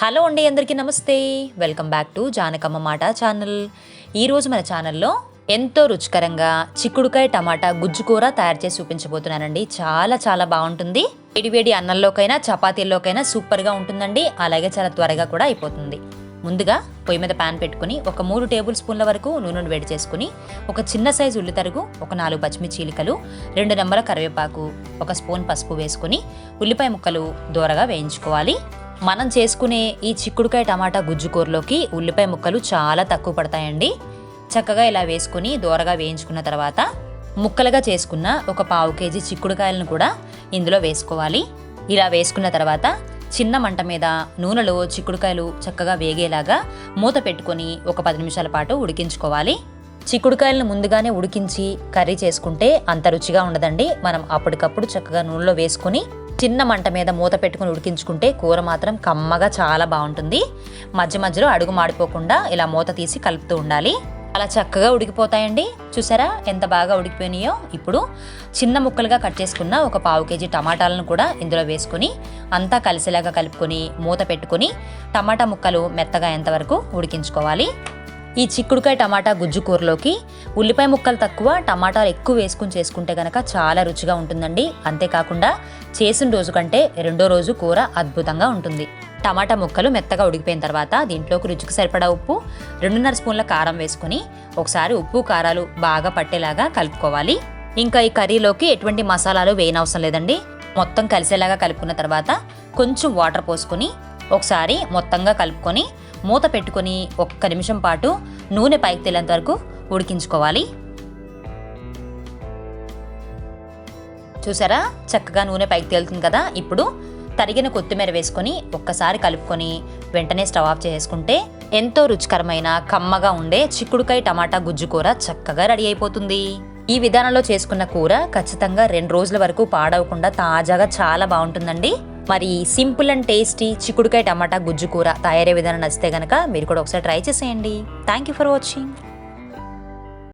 Hello అండి అందరికీ నమస్తే. వెల్కమ్ బ్యాక్ టు జానకమ్మ మాట ఛానల్. ఈరోజు మన ఛానల్లో ఎంతో రుచికరంగా చిక్కుడుకాయ టమాటా గుజ్జు కూర తయారు చేసి చూపించబోతున్నానండి. చాలా చాలా బాగుంటుంది. వేడివేడి అన్నంలోకైనా చపాతీల్లోకైనా సూపర్గా ఉంటుందండి. అలాగే చాలా త్వరగా కూడా అయిపోతుంది. ముందుగా పొయ్యి మీద ప్యాన్ పెట్టుకుని ఒక మూడు టేబుల్ స్పూన్ల వరకు నూనెను వేడి చేసుకుని ఒక చిన్న సైజు ఉల్లి తరుగు ఒక నాలుగు పచ్చిమిర్చి చీలికలు రెండు నెంబల కరివేపాకు ఒక స్పూన్ పసుపు వేసుకుని ఉల్లిపాయ ముక్కలు దూరగా వేయించుకోవాలి. మనం చేసుకునే ఈ చిక్కుడుకాయ టమాటా గుజ్జు కూరలోకి ఉల్లిపాయ ముక్కలు చాలా తక్కువ పడతాయండి. చక్కగా ఇలా వేసుకుని దూరగా వేయించుకున్న తర్వాత ముక్కలుగా చేసుకున్న ఒక పావు కేజీ చిక్కుడుకాయలను కూడా ఇందులో వేసుకోవాలి. ఇలా వేసుకున్న తర్వాత చిన్న మంట మీద నూనెలో చిక్కుడుకాయలు చక్కగా వేగేలాగా మూత పెట్టుకొని ఒక పది నిమిషాల పాటు ఉడికించుకోవాలి. చిక్కుడుకాయలను ముందుగానే ఉడికించి కర్రీ చేసుకుంటే అంత రుచిగా ఉండదండి. మనం అప్పటికప్పుడు చక్కగా నూనెలో వేసుకుని చిన్న మంట మీద మూత పెట్టుకుని ఉడికించుకుంటే కూర మాత్రం కమ్మగా చాలా బాగుంటుంది. మధ్య మధ్యలో అడుగు మాడిపోకుండా ఇలా మూత తీసి కలుపుతూ ఉండాలి. అలా చక్కగా ఉడికిపోతాయండి. చూసారా ఎంత బాగా ఉడికిపోయినాయో? ఇప్పుడు చిన్న ముక్కలుగా కట్ చేసుకున్న ఒక పావు కేజీ టమాటాలను కూడా ఇందులో వేసుకొని అంతా కలిసేలాగా కలుపుకొని మూత పెట్టుకొని టమాటా ముక్కలు మెత్తగా ఎంతవరకు ఉడికించుకోవాలి. ఈ చిక్కుడుకాయ టమాటా గుజ్జు కూరలోకి ఉల్లిపాయ ముక్కలు తక్కువ టమాటాలు ఎక్కువ వేసుకుని చేసుకుంటే కనుక చాలా రుచిగా ఉంటుందండి. అంతేకాకుండా చేసిన రోజు కంటే రెండో రోజు కూర అద్భుతంగా ఉంటుంది. టమాటా ముక్కలు మెత్తగా ఉడికిపోయిన తర్వాత దీంట్లోకి రుచికి సరిపడా ఉప్పు రెండున్నర స్పూన్ల కారం వేసుకొని ఒకసారి ఉప్పు కారాలు బాగా పట్టేలాగా కలుపుకోవాలి. ఇంకా ఈ కర్రీలోకి ఎటువంటి మసాలాలు వేయనవసరం లేదండి. మొత్తం కలిసేలాగా కలుపుకున్న తర్వాత కొంచెం వాటర్ పోసుకొని ఒకసారి మొత్తంగా కలుపుకొని మూత పెట్టుకొని ఒక్క నిమిషం పాటు నూనె పైకి తేలేంత వరకు ఉడికించుకోవాలి. చూసారా? చక్కగా నూనె పైకి తేలుతుంది కదా? ఇప్పుడు తరిగిన కొత్తిమీర వేసుకొని ఒక్కసారి కలుపుకొని వెంటనే స్టవ్ ఆఫ్ చేసుకుంటే ఎంతో రుచికరమైన కమ్మగా ఉండే చిక్కుడుకాయ టమాటా గుజ్జు కూర చక్కగా రెడీ అయిపోతుంది. ఈ విధానంలో చేసుకున్న కూర ఖచ్చితంగా రెండు రోజుల వరకు పాడవకుండా తాజాగా చాలా బాగుంటుందండి. మరి సింపుల్ అండ్ టేస్టీ చిక్కుడుకాయ టమాటా గుజ్జు కూర తయారే విధానం నచ్చితే కనుక మీరు కూడా ఒకసారి ట్రై చేసేయండి. Thank you for watching